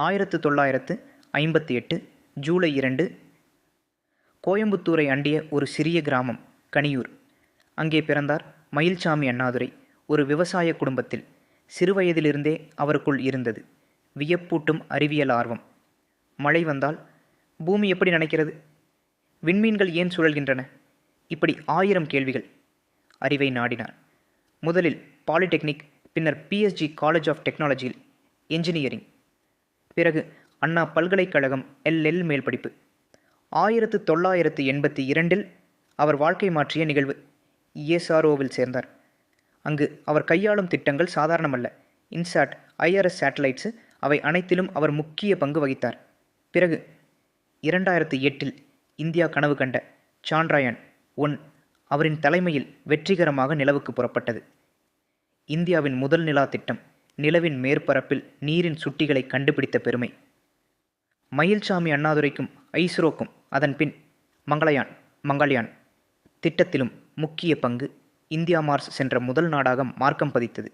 ஆயிரத்து தொள்ளாயிரத்து ஐம்பத்தி எட்டு ஜூலை இரண்டு கோயம்புத்தூரை அண்டிய ஒரு சிறிய கிராமம் கனியூர். அங்கே பிறந்தார் மயில்சாமி அண்ணாதுரை. ஒரு விவசாய குடும்பத்தில் சிறுவயதிலிருந்தே அவருக்குள் இருந்தது. வியப்பூட்டும் அறிவியல் ஆர்வம். மழை வந்தால் பூமி எப்படி நினைக்கிறது? விண்மீன்கள் ஏன் சுழல்கின்றன? இப்படி ஆயிரம் கேள்விகள். அறிவை நாடினார். முதலில் பாலிடெக்னிக் பின்னர் பிஎஸ்ஜி காலேஜ் ஆஃப் டெக்னாலஜியில் என்ஜினியரிங் பிறகு அண்ணா பல்கலைக்கழகம் எல்எல் மேல்படிப்பு ஆயிரத்து தொள்ளாயிரத்து எண்பத்தி இரண்டில் அவர் வாழ்க்கை மாற்றிய நிகழ்வு. இஎஸ்ஆர்ஓவில் சேர்ந்தார். அங்கு அவர் கையாளும் திட்டங்கள் சாதாரணமல்ல. இன்சாட் ஐஆர்எஸ் சேட்டலைட்ஸு அவை அனைத்திலும் அவர் முக்கிய பங்கு வகித்தார். பிறகு இரண்டாயிரத்து எட்டில் இந்தியா கனவு கண்ட சாண்ட்ராயன் ஒன் அவரின் தலைமையில் வெற்றிகரமாக நிலவுக்கு புறப்பட்டது. இந்தியாவின் முதல் நிலா திட்டம் நிலவின் மேற்பரப்பில் நீரின் சுட்டிகளை கண்டுபிடித்த பெருமை. மயில்சாமி அண்ணாதுரைக்கும் ஐஸ்ரோக்கும் அதன் பின் மங்களயான் மங்கள்யான் திட்டத்திலும் முக்கிய பங்கு இந்தியா மார்ஸ் சென்ற முதல் நாடாக மார்க்கம் பதித்தது.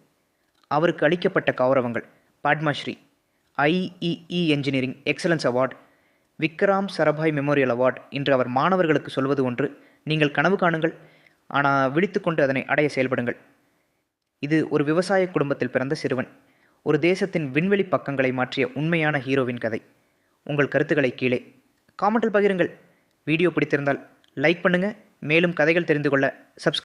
அவருக்கு அளிக்கப்பட்ட கௌரவங்கள் Padma Shri IEE engineering excellence award Vikram Sarabhai memorial award என்று அவர் மாணவர்களுக்கு சொல்வது ஒன்று நீங்கள் கனவு காணுங்கள் ஆனால் விழித்துக்கொண்டு அதனை அடைய செயல்படுங்கள். இது ஒரு விவசாய குடும்பத்தில் பிறந்த சிறுவன். ஒரு தேசத்தின் விண்வெளி பக்கங்களை மாற்றிய உண்மையான ஹீரோவின் கதை. உங்கள் கருத்துக்களை கீழே காமெண்டில் பகிருங்கள். வீடியோ பிடித்திருந்தால் லைக் பண்ணுங்கள் மேலும் கதைகள் தெரிந்து கொள்ள சப்ஸ்கிரைப்